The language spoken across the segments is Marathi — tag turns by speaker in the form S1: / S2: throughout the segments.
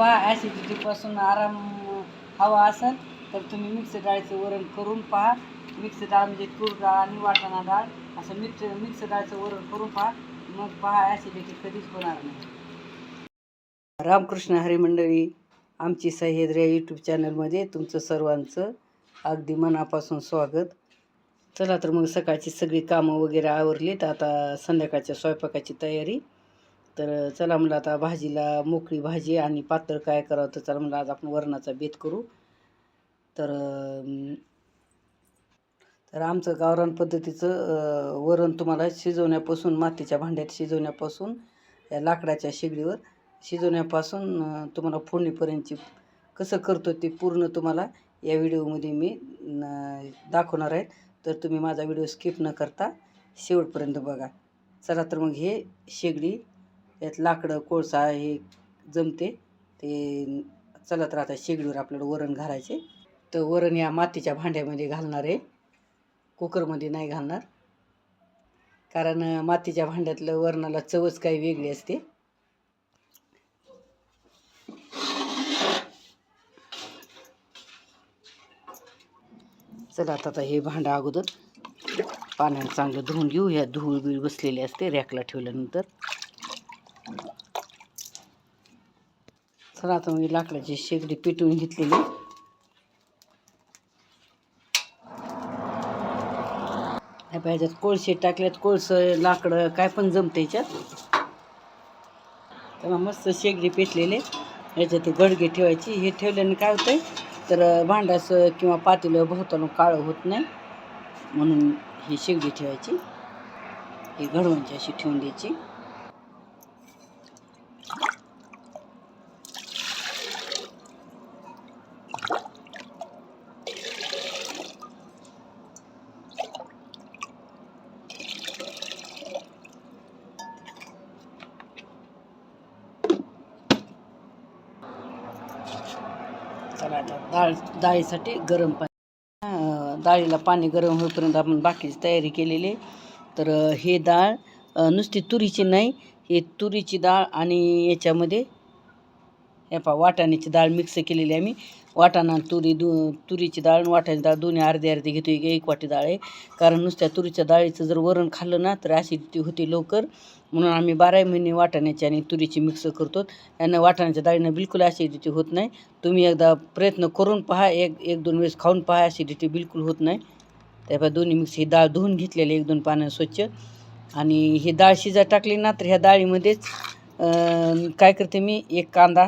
S1: पहा ॲसिडिटीपासून आराम हवा असेल तर तुम्ही मिक्स डाळीचं वरण करून पहा. मिक्स डाळ म्हणजे तूर डाळ आणि वाटाणा डाळ. असं मिक्स मिक्स डाळीचं वरण करून पहा. मग पहा ॲसिडिटी कधीच होणार नाही. रामकृष्ण हरी मंडळी आमची सह्याद्री यूट्यूब चॅनलमध्ये तुमचं सर्वांचं अगदी मनापासून स्वागत. चला तर मग सकाळची सगळी कामं वगैरे आवरलीत. आता संध्याकाळच्या स्वयंपाकाची तयारी. तर चला म्हणलं आता भाजीला मोकळी भाजी आणि पातळ काय करावं तर चला म्हणलं आज आपण वरणाचा बेत करू. तर तर आमचं गावरान पद्धतीचं वरण तुम्हाला शिजवण्यापासून मातीच्या भांड्यात शिजवण्यापासून या लाकडाच्या शेगडीवर शिजवण्यापासून तुम्हाला फोडणीपर्यंतची कसं करतो ते पूर्ण तुम्हाला या व्हिडिओमध्ये मी दाखवणार आहे. तर तुम्ही माझा व्हिडिओ स्किप न करता शेवटपर्यंत बघा. चला तर मग हे शेगडी यात लाकडं कोळसा हे जमते. ते चला तर आता शेगडीवर आपल्याला वरण घालायचे. तर वरण या मातीच्या भांड्यामध्ये घालणार आहे. कुकरमध्ये नाही घालणार. कारण मातीच्या भांड्यातलं वरणाला चवच काही वेगळी असते. चला आता हे भांडं अगोदर पाण्याने चांगलं धुवून घेऊ. ह्या धूळ बीळ बसलेली असते रॅकला ठेवल्यानंतर. चला आता मी लाकडाची शेगडी पेटवून घेतलेली. ह्या पाहिजेत कोळसे टाकल्यात कोळसं लाकडं काय पण जमतं याच्यात. तेव्हा मस्त शेगडी पेटलेले. याच्यात ते गडगे ठेवायची. हे ठेवल्याने काय होतंय? तर भांडासं किंवा पातेलं भोवतानं काळं होत नाही. म्हणून ही शेगडी ठेवायची. ही घडवणची अशी ठेवून द्यायची. चला डाळ डाळीसाठी गरम पाणी. डाळीला पाणी गरम होईपर्यंत आपण बाकीची तयारी केलेली. तर हे डाळ नुसती तुरीची नाही हे तुरीची डाळ आणि याच्यामध्ये हे पहा वाटाण्याची डाळ मिक्स केलेली आहे आम्ही वाटाणा तुरी दु तुरीची डाळ आणि वाटाण्याची डाळ दोन्ही अर्धे अर्धे घेतो एक एक वाटी डाळ आहे. कारण नुसत्या तुरीच्या डाळीचं जर वरण खाल्लं ना तर अशिडिटी होती लवकर. म्हणून आम्ही बारा महिने वाटाण्याची आणि तुरीची मिक्स करतो यांना वाटाण्याच्या डाळीनं बिलकुल ॲसिडिटी होत नाही. तुम्ही एकदा प्रयत्न करून पहा एक एक दोन वेळेस खाऊन पहा ॲसिडिटी बिलकुल होत नाही. त्यामुळे दोन्ही मिक्स ही डाळ धुवून घेतलेली एक दोन पानं स्वच्छ. आणि ही डाळ शिजा टाकली ना तर ह्या डाळीमध्येच काय करते मी एक कांदा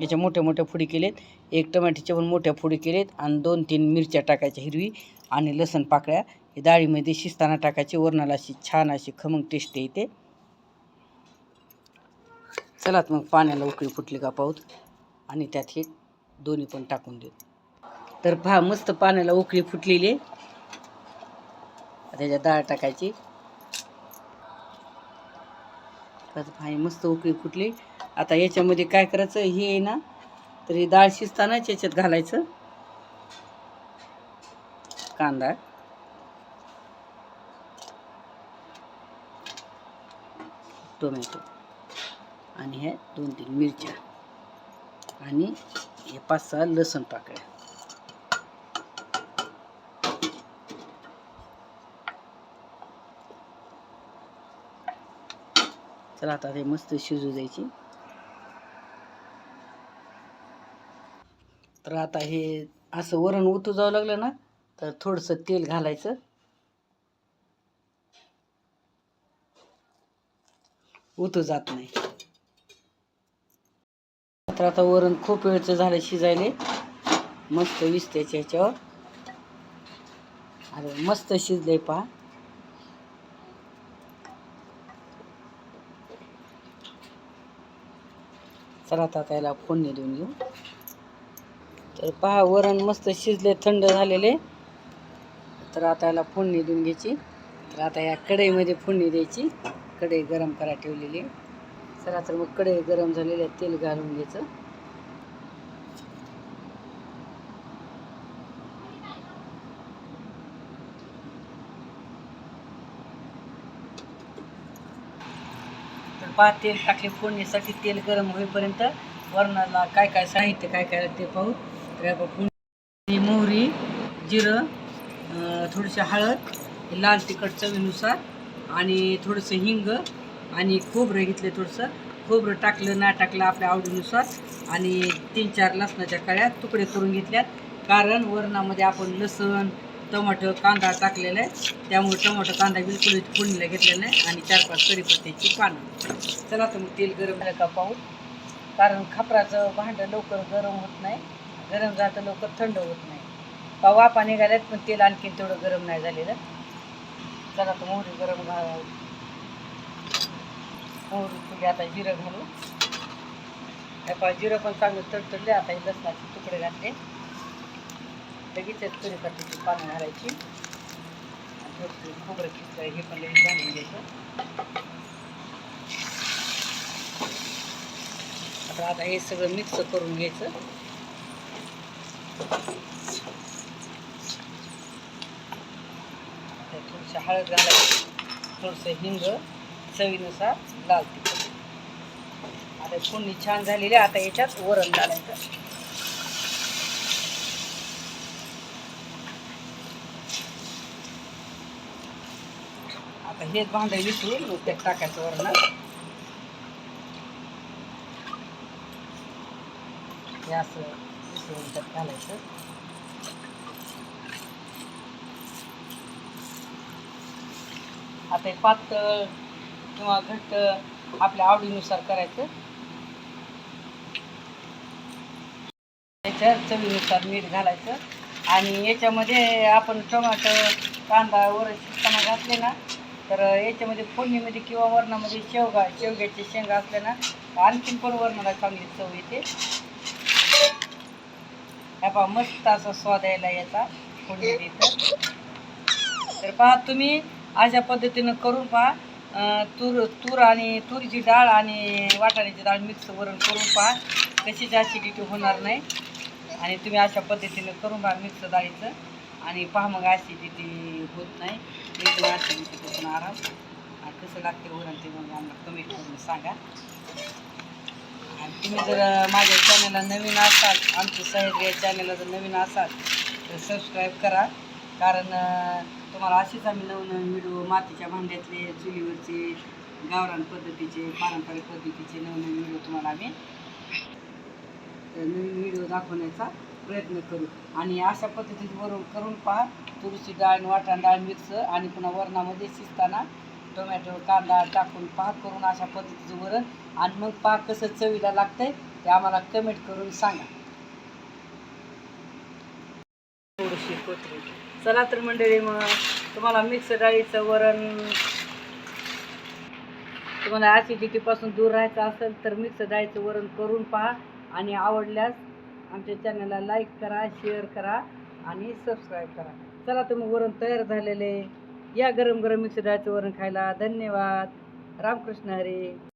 S1: याच्या मोठ्या मोठ्या फुडी केलेत. एक टमाट्याच्या पण मोठ्या फुडी केलेत आणि दोन तीन मिरच्या टाकायच्या हिरवी आणि लसण पाकळ्या. हे डाळीमध्ये शिजताना टाकायची. वरणाला अशी छान अशी खमंग टेस्ट येते. चला तर मग पाण्याला उकळी फुटली का पाहूत. आणि त्यात हे दोन्ही पण टाकून देत तर पहा मस्त पाण्याला उकळी फुटलेली आहे. त्याच्यात डाळ टाकायची. तर पहा मस्त उकळी फुटली. आता याच्यामध्ये काय करायचं? हे आहे ना तर हे डाळ शिजतानाच याच्यात घालायचं. कांदा. टोमॅटो. आणि ह्या दोन तीन मिरच्या. आणि हे पाच सहा लसण पाकळ्या. चला आता ते मस्त शिजू द्यायची. तर आता हे असं वरण उतू जावं लागलं ना तर थोडंसं तेल घालायचं. उतू जात नाही. तर आता वरण खूप वेळचं झालं शिजायले. मस्त विसत्याच्या ह्याच्यावर. अरे मस्त शिजले पहा चला आता त्याला फोडणी देऊन घेऊ. तर पहा वरण मस्त शिजले थंड झालेले. तर आता याला फोडणी देऊन घ्यायची. तर आता या कढईमध्ये फोडणी द्यायची. कढई गरम करा ठेवलेली. चला तर मग कढई गरम झालेले आहे, तेल घालून घ्यायचं. तर पहा तेल टाकले फोडणीसाठी. तेल गरम होईपर्यंत वरणाला काय काय साहित्य काय काय ते पाहू. तर मोहरी जिरं थोडीशी हळद लाल तिखट चवीनुसार आणि थोडंसं हिंग आणि खोबरं घेतलं थोडंसं. खोबरं टाकलं ना टाकलं आपल्या आवडीनुसार आणि तीन चार लसणाच्या कळ्या तुकडे करून घेतल्यात. कारण वरणामध्ये आपण लसण टमाटं कांदा टाकलेला आहे. त्यामुळे टमाटर कांदा बिलकुल फोडणीला घेतलेला नाही आणि चार पाच कढीपत्त्याची पानं. चला तर मग तेल गरम झालं का पाहू. कारण खापराचं भांडं लवकर गरम होत नाही. गरम झालं लवकर थंड होत नाही. पावा पाणी घालत पण तेल आणखीन तेवढं गरम नाही झालेलं. चला तर मोहरी गरम घाल. मोहरी तुझी आता जिरं घालू. त्या जिरं पण चांगलं तडतडले आता हे लसणाचे तुकडे घातले. लगेच कढीपत्त्याची पानं घालायची. खोबरं खिचलं हे पण लगेच घालून घ्यायचं. आता आता हे सगळं मिक्स करून घ्यायचं. थोडीशी हळद घालायची. थोडंसं हिंग चवीनुसार लाल तिखट. आता फोडणी छान झालेली आहे. आता याच्यात वरण घालायचं. आता हेच भांडं विसरून मग त्यात टाकायचं वरण. हे असं मिसळून घालायचं. आता हे पातळ किंवा घट्ट आपल्या आवडीनुसार करायचं. त्याच्यात चवीनुसार मीठ घालायचं. आणि याच्यामध्ये आपण टोमॅटो कांदा वर शिजताना घातले ना तर याच्यामध्ये फोडणीमध्ये किंवा वरणामध्ये शेवगा शेवग्याचे शेंगा असल्या ना तर आणखीन पण वरणाला चांगली चव येते. हा पहा मस्त असा स्वाद यायला याचा. फोडणी देतं. तर पहा तुम्ही अशा पद्धतीनं करून पहा. तूर तूर आणि तुरीची डाळ आणि वाटाण्याची डाळ मिक्स वरण करून पहा. कशीच ॲसिडिटी होणार नाही. आणि तुम्ही अशा पद्धतीनं करून पहा मिक्स डाळीचं. आणि पहा मग ॲसिडिटी होत नाही. एकदम ॲसिडिटीपासून आराम. आणि कसं लागते वरण ते मग आम्हाला कमी करून सांगा. आणि तुम्ही जर माझ्या चॅनलला नवीन असाल आमच्या सह्याद्री चॅनलला जर नवीन असाल तर सबस्क्राईब करा. कारण तुम्हाला असेच आम्ही नवनवीन व्हिडिओ मातीच्या भांड्यातले चुलीवरचे गावरान पद्धतीचे पारंपरिक पद्धतीचे नवनवीन व्हिडिओ तुम्हाला आम्ही नवीन व्हिडिओ दाखवण्याचा प्रयत्न करू. आणि अशा पद्धतीने वरून करून पहा. तुरीची डाळ वाटाण डाळ मिक्स आणि पुन्हा वरणामध्ये शिजताना टोमॅटो कांदा टाकून पहा करून अशा पद्धतीचं वरण आणि मग पाक कसं चवीला लागतंय ते आम्हाला कमेंट करून सांगा. थोडीशी कोथरी चला तर मंडळी मग तुम्हाला मिक्स डाळीचं वरण तुम्हाला ॲसिडिटीपासून दूर राहायचं असेल तर मिक्स डाळीचं वरण करून पहा आणि आवडल्यास आमच्या चॅनलला लाईक करा शेअर करा आणि सबस्क्राईब करा. चला तर मग वरण तयार झालेले या गरम गरम मिक्स डाळचं वरण खायला धन्यवाद. रामकृष्ण हरी.